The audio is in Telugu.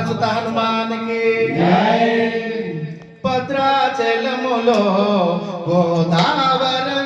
పరమసుత హనుమానికి భద్రాచలములో గోదావరి